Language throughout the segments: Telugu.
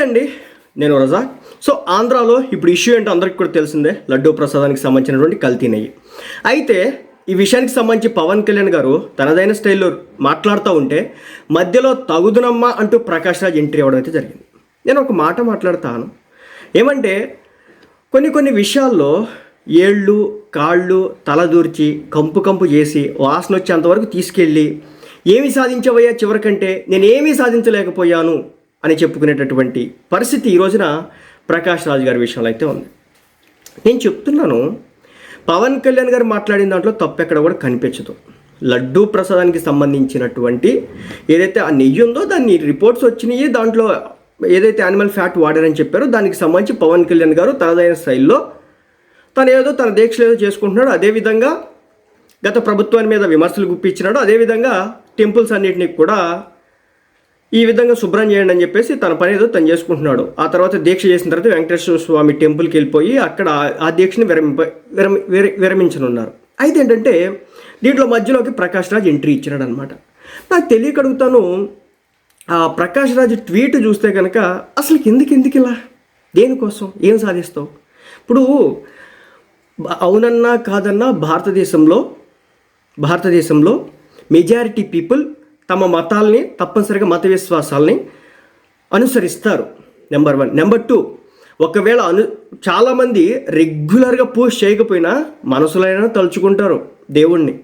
నమస్తే అండి. నేను రజా. సో ఆంధ్రాలో ఇప్పుడు ఇష్యూ ఏంటో అందరికీ కూడా తెలిసిందే. లడ్డూ ప్రసాదానికి సంబంధించినటువంటి కల్తీ నెయ్యి. అయితే ఈ విషయానికి సంబంధించి పవన్ కళ్యాణ్ గారు తనదైన స్టైల్లో మాట్లాడుతూ ఉంటే మధ్యలో తగుదునమ్మా అంటూ ప్రకాష్ రాజ్ ఎంట్రీ అవ్వడం అయితే జరిగింది. నేను ఒక మాట మాట్లాడతాను. ఏమంటే కొన్ని కొన్ని విషయాల్లో ఏళ్ళు కాళ్ళు తలదూర్చి కంపు కంపు చేసి వాసన వచ్చేంతవరకు తీసుకెళ్ళి ఏమి సాధించవయ్యా చివరికంటే నేను ఏమీ సాధించలేకపోయాను. అని చెప్పుకునేటటువంటి పరిస్థితి ఈ రోజున ప్రకాష్ రాజు గారి విషయంలో అయితే ఉంది. నేను చెప్తున్నాను పవన్ కళ్యాణ్ గారు మాట్లాడిన దాంట్లో తప్పు ఎక్కడ కూడా కనిపించదు. లడ్డూ ప్రసాదానికి సంబంధించినటువంటి ఏదైతే ఆ నెయ్యి ఉందో దాన్ని రిపోర్ట్స్ వచ్చినాయి దాంట్లో ఏదైతే యానిమల్ ఫ్యాట్ వాడారని చెప్పారో దానికి సంబంధించి పవన్ కళ్యాణ్ గారు తనదైన శైలిలో తను ఏదో తన దీక్షలు ఏదో చేసుకుంటున్నాడు అదేవిధంగా గత ప్రభుత్వాన్ని మీద విమర్శలు గుప్పించినాడు అదేవిధంగా టెంపుల్స్ అన్నిటినీ కూడా ఈ విధంగా శుభ్రం చేయండి అని చెప్పేసి తన పని ఏదో తను చేసుకుంటున్నాడు. ఆ తర్వాత దీక్ష చేసిన తర్వాత వెంకటేశ్వర స్వామి టెంపుల్కి వెళ్ళిపోయి అక్కడ ఆ దీక్షని విరమింప విరమి విర- విరమించనున్నారు. అయితే ఏంటంటే దీంట్లో మధ్యలోకి ప్రకాష్ రాజ్ ఎంట్రీ ఇచ్చినాడు అనమాట నాకు తెలియక అడుగుతాను ఆ ప్రకాష్ రాజ్ ట్వీట్ చూస్తే కనుక అసలు ఎందుకు ఎందుకు ఇలా? దేనికోసం? ఏం సాధిస్తావు? ఇప్పుడు అవునన్నా కాదన్నా భారతదేశంలో భారతదేశంలో మెజారిటీ పీపుల్ తమ మతాల్ని తప్పనిసరిగా మత విశ్వాసాలని అనుసరిస్తారు. నెంబర్ వన్ నెంబర్ టూ ఒకవేళ అను చాలామంది రెగ్యులర్గా పూజ చేయకపోయినా మనసులైనా తలుచుకుంటారు దేవుణ్ణి.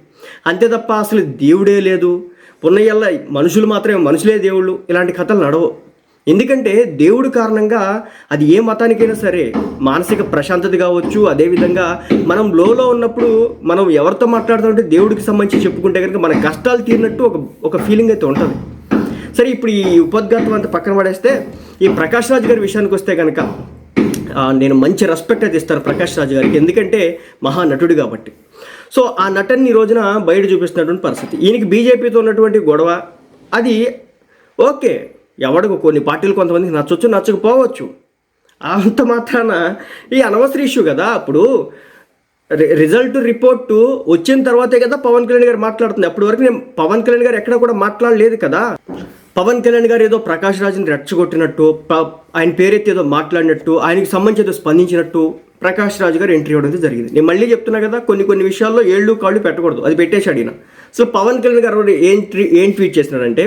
అంతే తప్ప అసలు దేవుడే లేదు. పున్నయ్యల్ల మనుషులు మాత్రమే మనుషులే దేవుళ్ళు. ఇలాంటి కథలు నడవు. ఎందుకంటే దేవుడు కారణంగా అది ఏ మతానికైనా సరే మానసిక ప్రశాంతత కావచ్చు అదేవిధంగా మనం లోలో ఉన్నప్పుడు మనం ఎవరితో మాట్లాడుతుంటే దేవుడికి సంబంధించి చెప్పుకుంటే కనుక మన కష్టాలు తీరినట్టు ఒక ఒక ఫీలింగ్ అయితే ఉంటుంది. సరే ఇప్పుడు ఈ ఉపద్ఘాతం అంతా పక్కన పడేస్తే ఈ ప్రకాష్ రాజ్ గారి విషయానికి వస్తే కనుక నేను మంచి రెస్పెక్ట్ అయితే ఇస్తాను ప్రకాష్ రాజ్ గారికి. ఎందుకంటే మహానటుడు కాబట్టి. సో ఆ నటన్ని ఈ రోజున బయట చూపిస్తున్నటువంటి పరిస్థితి. ఈయనకి బీజేపీతో ఉన్నటువంటి గొడవ అది ఓకే. ఎవడికి కొన్ని పార్టీలు కొంతమందికి నచ్చొచ్చు నచ్చకపోవచ్చు. అంత మాత్రాన ఈ అనవసర ఇష్యూ కదా అప్పుడు. రి- రిజల్ట్ రిపోర్టు వచ్చిన తర్వాతే కదా పవన్ కళ్యాణ్ గారు మాట్లాడుతుంది. అప్పటి వరకు నేను పవన్ కళ్యాణ్ గారు ఎక్కడ కూడా మాట్లాడలేదు కదా. పవన్ కళ్యాణ్ గారు ఏదో ప్రకాష్ రాజ్ని రెచ్చగొట్టినట్టు ఆయన పేరెత్తి ఏదో మాట్లాడినట్టు ఆయనకి సంబంధించి ఏదో స్పందించినట్టు. ప్రకాష్ రాజు గారు ఎంట్రీ ఇవ్వడం జరిగింది. నేను మళ్ళీ చెప్తున్నా కదా కొన్ని కొన్ని విషయాల్లో ఏళ్ళు కాళ్ళు పెట్టకూడదు. అది పెట్టేశాడు ఈయన సో పవన్ కళ్యాణ్ గారు ఏం ట్రీ ఏం ట్వీట్ చేసినాడంటే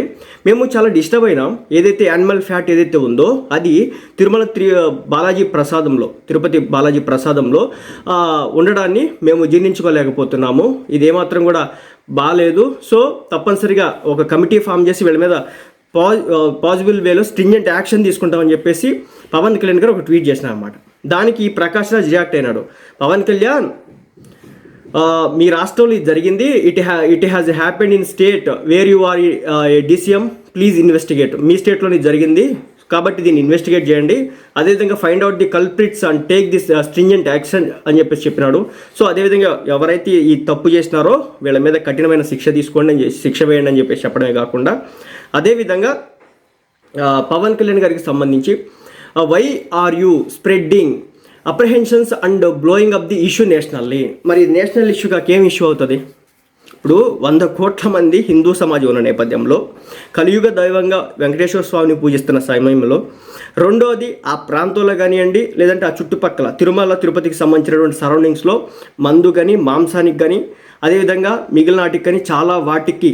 మేము చాలా డిస్టర్బ్ అయినాం. ఏదైతే యానిమల్ ఫ్యాట్ ఏదైతే ఉందో అది తిరుమల త్రి బాలాజీ ప్రసాదంలో తిరుపతి బాలాజీ ప్రసాదంలో ఉండడాన్ని మేము జీర్ణించుకోలేకపోతున్నాము. ఇది ఏమాత్రం కూడా బాగాలేదు సో తప్పనిసరిగా ఒక కమిటీ ఫామ్ చేసి వీళ్ళ మీద పా పాజిబుల్ వేలో స్ట్రింజెంట్ యాక్షన్ తీసుకుంటామని చెప్పేసి పవన్ కళ్యాణ్ గారు ఒక ట్వీట్ చేసిన అనమాట దానికి ప్రకాష్ రాజ్ రియాక్ట్ అయినాడు. పవన్ కళ్యాణ్ మీ రాష్ట్రంలో ఇది జరిగింది. It ha it has happened in state where you are D C M please investigate మీ స్టేట్లో ఇది జరిగింది. కాబట్టి దీన్ని ఇన్వెస్టిగేట్ చేయండి. అదేవిధంగా find out the culprits and take this stringent action అని చెప్పేసి చెప్పినాడు. సో అదేవిధంగా ఎవరైతే ఈ తప్పు చేసినారో వీళ్ళ మీద కఠినమైన శిక్ష తీసుకోండి అని చెప్పి- శిక్ష వేయండి అని చెప్పేసి చెప్పడమే కాకుండా అదేవిధంగా పవన్ కళ్యాణ్ గారికి సంబంధించి why are you spreading apprehensions and blowing up the issue nationally మరి నేషనల్ ఇష్యూ కాక ఏం ఇష్యూ అవుతుంది? ఇప్పుడు వంద కోట్ల మంది హిందూ సమాజం ఉన్న నేపథ్యంలో కలియుగ దైవంగా వెంకటేశ్వర స్వామిని పూజిస్తున్న సమయంలో రెండోది ఆ ప్రాంతంలో కానివ్వండి లేదంటే ఆ చుట్టుపక్కల తిరుమల తిరుపతికి సంబంధించినటువంటి సరౌండింగ్స్లో మందు కానీ మాంసానికి కానీ అదేవిధంగా మిగిలిన వాటికి కానీ చాలా వాటికి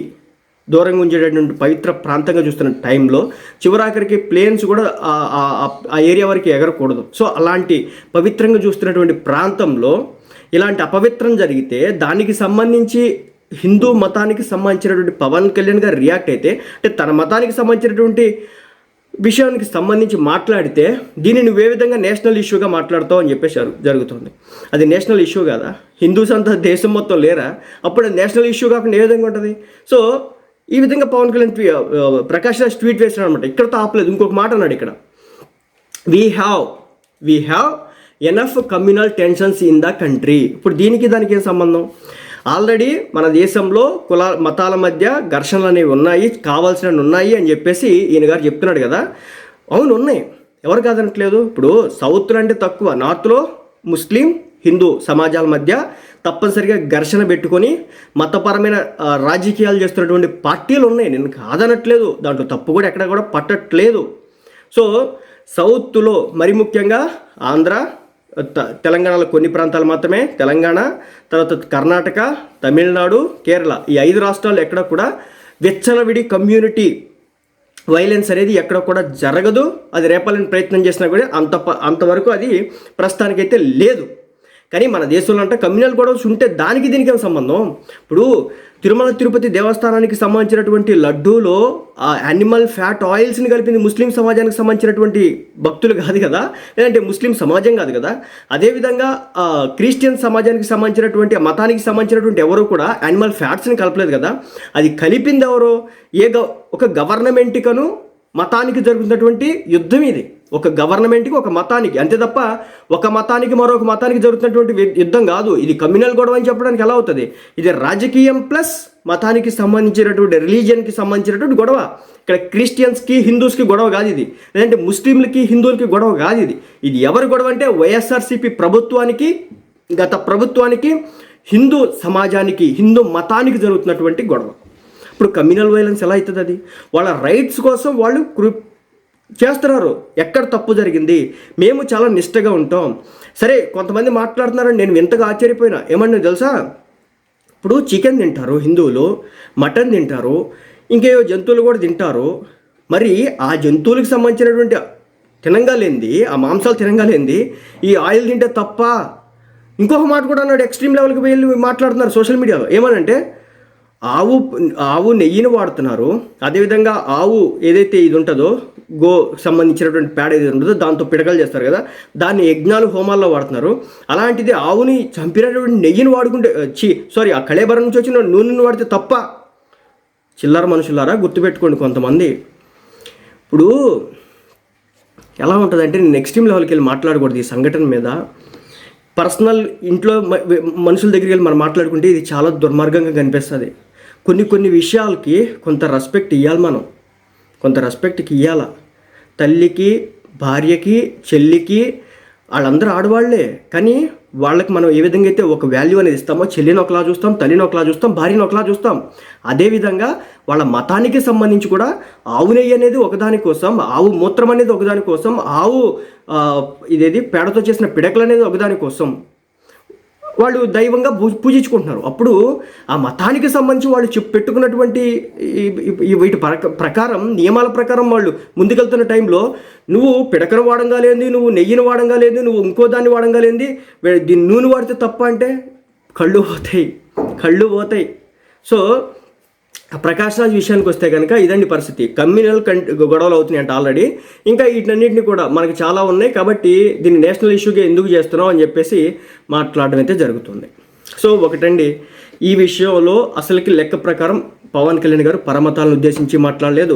దూరంగా ఉంచేటటువంటి పవిత్ర ప్రాంతంగా చూస్తున్న టైంలో చివరాఖరికి ప్లేన్స్ కూడా ఆ- ఏరియా వరకు ఎగరకూడదు. సో అలాంటి పవిత్రంగా చూస్తున్నటువంటి ప్రాంతంలో ఇలాంటి అపవిత్రం జరిగితే దానికి సంబంధించి హిందూ మతానికి సంబంధించినటువంటి పవన్ కళ్యాణ్ గారు రియాక్ట్ అయితే అంటే తన మతానికి సంబంధించినటువంటి విషయానికి సంబంధించి మాట్లాడితే దీన్ని నువ్వు ఏ విధంగా నేషనల్ ఇష్యూగా మాట్లాడతావు అని చెప్పేసి జరుగుతుంది. అది నేషనల్ ఇష్యూ కదా? హిందూస్ అంతా దేశం మొత్తం లేరా? అప్పుడు నేషనల్ ఇష్యూ కాకుండా ఏ విధంగా ఉంటుంది? సో ఈ విధంగా పవన్ కళ్యాణ్ ప్రకాష్ రాజ్ ట్వీట్ వేశాడు అనమాట ఇక్కడ ఆపలేదు. ఇంకొక మాట అన్నాడు ఇక్కడ. We have we have enough communal tensions in the country ఇప్పుడు దీనికి దానికి ఏం సంబంధం? ఆల్రెడీ మన దేశంలో కుల మతాల మధ్య ఘర్షణలు అనేవి ఉన్నాయి. కావాల్సినవి ఉన్నాయి అని చెప్పేసి ఈయన గారు చెప్తున్నాడు కదా. అవును ఉన్నాయి. ఎవరు కాదనట్లేదు? ఇప్పుడు సౌత్లో అంటే తక్కువ. నార్త్లో ముస్లిం హిందూ సమాజాల మధ్య తప్పనిసరిగా ఘర్షణ పెట్టుకొని మతపరమైన రాజకీయాలు చేస్తున్నటువంటి పార్టీలు ఉన్నాయి. నేను కాదనట్లేదు. దాంట్లో తప్పు కూడా ఎక్కడ కూడా పట్టట్లేదు. సో సౌత్లో మరి ముఖ్యంగా ఆంధ్ర తెలంగాణలో కొన్ని ప్రాంతాలు మాత్రమే. తెలంగాణ తర్వాత కర్ణాటక తమిళనాడు కేరళ ఈ ఐదు రాష్ట్రాలు ఎక్కడ కూడా వెచ్చలవిడి కమ్యూనిటీ వైలెన్స్ అనేది ఎక్కడ కూడా జరగదు. అది రేపాలని ప్రయత్నం చేసినా కూడా అంత ప- అంతవరకు అది ప్రస్తుతానికైతే లేదు. కానీ మన దేశంలో అంటే కమ్యూనల్ గొడవస్ ఉంటే దానికి దీనికి ఏం సంబంధం? ఇప్పుడు తిరుమల తిరుపతి దేవస్థానానికి సంబంధించినటువంటి లడ్డూలో ఆ యానిమల్ ఫ్యాట్ ఆయిల్స్ని కలిపింది ముస్లిం సమాజానికి సంబంధించినటువంటి భక్తులు కాదు కదా? లేదంటే ముస్లిం సమాజం కాదు కదా? అదేవిధంగా క్రిస్టియన్ సమాజానికి సంబంధించినటువంటి ఆ మతానికి సంబంధించినటువంటి ఎవరు కూడా యానిమల్ ఫ్యాట్స్ని కలపలేదు కదా? అది కలిపింది ఎవరో? ఏ గ ఒక గవర్నమెంట్కను మతానికి జరుగుతున్నటువంటి యుద్ధం ఇది. ఒక గవర్నమెంట్కి ఒక మతానికి అంతే తప్ప ఒక మతానికి మరొక మతానికి జరుగుతున్నటువంటి యుద్ధం కాదు. ఇది కమ్యూనల్ గొడవ అని చెప్పడానికి ఎలా అవుతుంది? ఇది రాజకీయం ప్లస్ మతానికి సంబంధించినటువంటి రిలీజియన్కి సంబంధించినటువంటి గొడవ. ఇక్కడ క్రిస్టియన్స్కి హిందూస్కి గొడవ కాదు ఇది. లేదంటే ముస్లింలకి హిందువులకి గొడవ కాదు ఇది. ఇది ఎవరి గొడవ అంటే వైఎస్ఆర్సీపీ ప్రభుత్వానికి గత ప్రభుత్వానికి హిందూ సమాజానికి హిందూ మతానికి జరుగుతున్నటువంటి గొడవ. ఇప్పుడు కమ్యూనల్ వైలెన్స్ ఎలా అవుతుంది అది వాళ్ళ రైట్స్ కోసం వాళ్ళు కృ చేస్తున్నారు. ఎక్కడ తప్పు జరిగింది? మేము చాలా నిష్టగా ఉంటాం. సరే కొంతమంది మాట్లాడుతున్నారని నేను వింతగా ఆశ్చర్యపోయినా. ఏమన్నా తెలుసా? ఇప్పుడు చికెన్ తింటారు హిందువులు. మటన్ తింటారు. ఇంకేవో జంతువులు కూడా తింటారు. మరి ఆ జంతువులకు సంబంధించినటువంటి తినంగాలేంది? ఆ మాంసాలు తినంగాలేంది? ఈ ఆయిల్ తింటే తప్ప ఇంకొక మాట కూడా అన్నాడు ఎక్స్ట్రీమ్ లెవెల్కి వెళ్ళి మాట్లాడుతున్నారు సోషల్ మీడియాలో. ఏమనంటే ఆవు ఆవు నెయ్యిని వాడుతున్నారు. అదేవిధంగా ఆవు ఏదైతే ఇది ఉంటుందో గో సంబంధించినటువంటి పేడ ఏది ఉంటుందో దాంతో పిడకలు చేస్తారు కదా దాన్ని యజ్ఞాలు హోమాల్లో వాడుతున్నారు. అలాంటిది ఆవుని చంపినటువంటి నెయ్యిని వాడుకుంటే చి సారీ ఆ కళేబరం నుంచి వచ్చిన నూనెను వాడితే తప్ప. చిల్లర మనుషులారా గుర్తుపెట్టుకోండి కొంతమంది. ఇప్పుడు ఎలా ఉంటుందంటే నేను ఎక్స్ట్రీమ్ లెవెల్కి వెళ్ళి మాట్లాడకూడదు ఈ సంఘటన మీద. పర్సనల్ ఇంట్లో మనుషుల దగ్గరికి వెళ్ళి మనం మాట్లాడుకుంటే ఇది చాలా దుర్మార్గంగా కనిపిస్తుంది. కొన్ని కొన్ని విషయాలకి కొంత రెస్పెక్ట్ ఇవ్వాలి మనం. కొంత రెస్పెక్ట్కి ఇవ్వాల తల్లికి భార్యకి చెల్లికి వాళ్ళందరూ ఆడవాళ్ళే. కానీ వాళ్ళకి మనం ఏ విధంగా అయితే ఒక వాల్యూ అనేది ఇస్తామో చెల్లిని ఒకలా చూస్తాం తల్లిని ఒకలా చూస్తాం భార్యని ఒకలా చూస్తాం. అదేవిధంగా వాళ్ళ మతానికి సంబంధించి కూడా ఆవు నెయ్యి అనేది ఒకదాని కోసం ఆవు మూత్రం అనేది ఒకదాని కోసం ఆవు ఇదేది పేడతో చేసిన పిడకలు అనేది ఒకదాని కోసం వాళ్ళు దైవంగా పూజించుకుంటున్నారు. అప్పుడు ఆ మతానికి సంబంధించి వాళ్ళు చెప్పు పెట్టుకున్నటువంటి వీటి ప్రకారం నియమాల ప్రకారం వాళ్ళు ముందుకెళ్తున్న టైంలో నువ్వు పిడకను వాడంగా లేని నువ్వు నెయ్యిని వాడంగా లేని నువ్వు ఇంకో దాన్ని వాడంగా లేని దీన్ని నూనె వాడితే తప్ప అంటే కళ్ళు పోతాయి. కళ్ళు పోతాయి. సో ప్రకాష్ రాజ్ విషయానికి వస్తే కనుక ఇదండి పరిస్థితి. కమ్యూనల్ గొడవలు అవుతున్నాయి అంటే ఆల్రెడీ. ఇంకా వీటన్నిటిని కూడా మనకి చాలా ఉన్నాయి కాబట్టి దీన్ని నేషనల్ ఇష్యూగా ఎందుకు చేస్తున్నాం అని చెప్పేసి మాట్లాడడం అయితే జరుగుతుంది. సో ఒకటండి ఈ విషయంలో అసలుకి లెక్క ప్రకారం పవన్ కళ్యాణ్ గారు పరమతాలను ఉద్దేశించి మాట్లాడలేదు.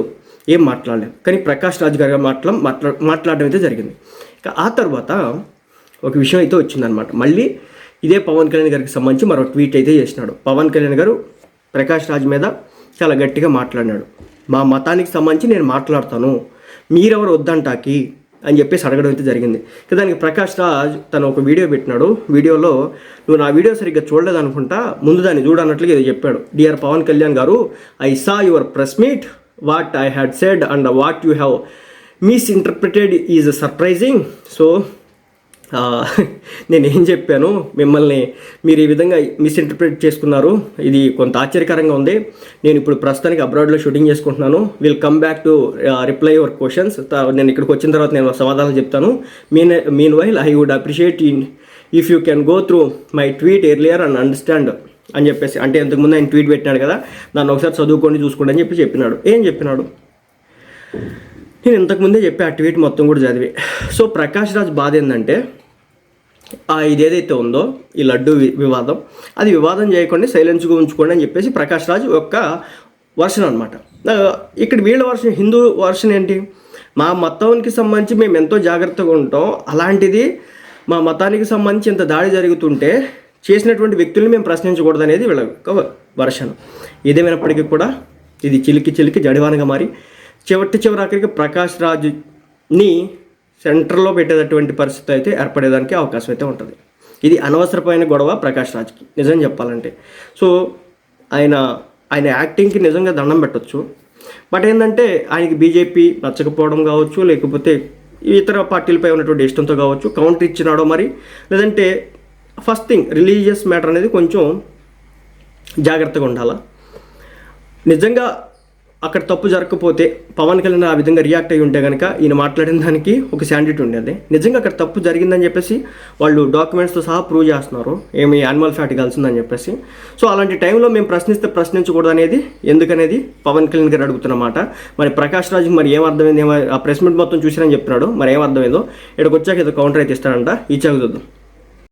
ఏం మాట్లాడలేదు. కానీ ప్రకాష్ రాజ్ గారు మాట్లా మాట్లా మాట్లాడడం అయితే జరిగింది. ఇక ఆ తర్వాత ఒక విషయం అయితే వచ్చిందనమాట మళ్ళీ ఇదే పవన్ కళ్యాణ్ గారికి సంబంధించి మరో ట్వీట్ అయితే చేసినాడు. పవన్ కళ్యాణ్ గారు ప్రకాష్ రాజ్ మీద చాలా గట్టిగా మాట్లాడినాడు. మా మతానికి సంబంధించి నేను మాట్లాడతాను. మీరెవరు వద్దంటాకి? అని చెప్పేసి అడగడం అయితే జరిగింది. ఇక దానికి ప్రకాష్ రాజ్ తను ఒక వీడియో పెట్టినాడు. వీడియోలో నువ్వు నా వీడియో సరిగ్గా చూడలేదు అనుకుంటా ముందు దాన్ని చూడన్నట్లుగా ఏదో చెప్పాడు. Dear Pavan Kalyan garu I saw your press meet what I had said and what you have misinterpreted is surprising so నేను ఏం చెప్పాను? మిమ్మల్ని మీరు ఈ విధంగా మిస్ఇంటర్ప్రిట్ చేసుకున్నారు. ఇది కొంత ఆశ్చర్యకరంగా ఉంది. నేను ఇప్పుడు ప్రస్తుతానికి అబ్రాడ్లో షూటింగ్ చేసుకుంటున్నాను. Will come back to reply your questions నేను ఇక్కడికి వచ్చిన తర్వాత నేను సమాధానం చెప్తాను. Mean meanwhile I would appreciate in if you can go through my tweet earlier and understand అని చెప్పేసి అంటే ఇంతకుముందు ఆయన ట్వీట్ పెట్టినాడు కదా. దాన్ని ఒకసారి చదువుకోండి చూసుకోండి అని చెప్పి చెప్పినాడు. ఏం చెప్పినాడు? నేను ఇంతకుముందే చెప్పి ఆ ట్వీట్ మొత్తం కూడా చదివి. సో ప్రకాష్ రాజ్ బాధ ఏంటంటే ఆ ఇదేదైతే ఉందో ఈ లడ్డు వివాదం అది వివాదం చేయకుండా సైలెన్స్గా ఉంచుకోండి అని చెప్పేసి ప్రకాష్ రాజ్ యొక్క వర్షన్ అనమాట ఇక్కడ వీళ్ళ వర్షన్ హిందూ వర్షన్ ఏంటి? మా మతానికి సంబంధించి మేము ఎంతో జాగ్రత్తగా ఉంటాం. అలాంటిది మా మతానికి సంబంధించి ఇంత దాడి జరుగుతుంటే చేసినటువంటి వ్యక్తుల్ని మేము ప్రశ్నించకూడదు అనేది వీళ్ళ యొక్క వర్షన్. ఏదేమైనప్పటికీ కూడా ఇది చిలికి చిలికి జడివానగా మారి చివరి చివరి ఆఖరికి ప్రకాష్ రాజుని సెంటర్లో పెట్టేటటువంటి పరిస్థితి అయితే ఏర్పడేదానికి అవకాశం అయితే ఉంటుంది. ఇది అనవసరమైన గొడవ ప్రకాష్ రాజ్కి నిజం చెప్పాలంటే. సో ఆయన ఆయన యాక్టింగ్కి నిజంగా దండం పెట్టొచ్చు. బట్ ఏంటంటే ఆయనకి బీజేపీ నచ్చకపోవడం కావచ్చు లేకపోతే ఇతర పార్టీలపై ఉన్నటువంటి ఇష్టంతో కావచ్చు కౌంటర్ ఇచ్చినాడో మరి లేదంటే ఫస్ట్ థింగ్ రిలీజియస్ మ్యాటర్ అనేది కొంచెం జాగ్రత్తగా ఉండాలా. నిజంగా అక్కడ తప్పు జరగకపోతే పవన్ కళ్యాణ్ ఆ విధంగా రియాక్ట్ అయ్యి ఉంటే కనుక ఈయన మాట్లాడిన దానికి ఒక శాండిటీ ఉండేది. నిజంగా అక్కడ తప్పు జరిగిందని చెప్పేసి వాళ్ళు డాక్యుమెంట్స్తో సహా ప్రూవ్ చేస్తున్నారు. ఏమి యానిమల్ ఫ్యాట్ కలిసిందని చెప్పేసి. సో అలాంటి టైంలో మేము ప్రశ్నిస్తే ప్రశ్నించకూడదు అనేది ఎందుకనేది పవన్ కళ్యాణ్ గారు అడుగుతున్నమాట మరి ప్రకాష్ రాజుకి మరి ఏం అర్థమైంది? ఏమో ఆ ప్రెస్ మీట్ మొత్తం చూసిరని చెప్తున్నాడు మరి ఏం అర్థమైందో? ఇక్కడికి వచ్చాక ఏదో కౌంటర్ అయితే ఇస్తాడంట. ఇచ్చాక చూద్దాం.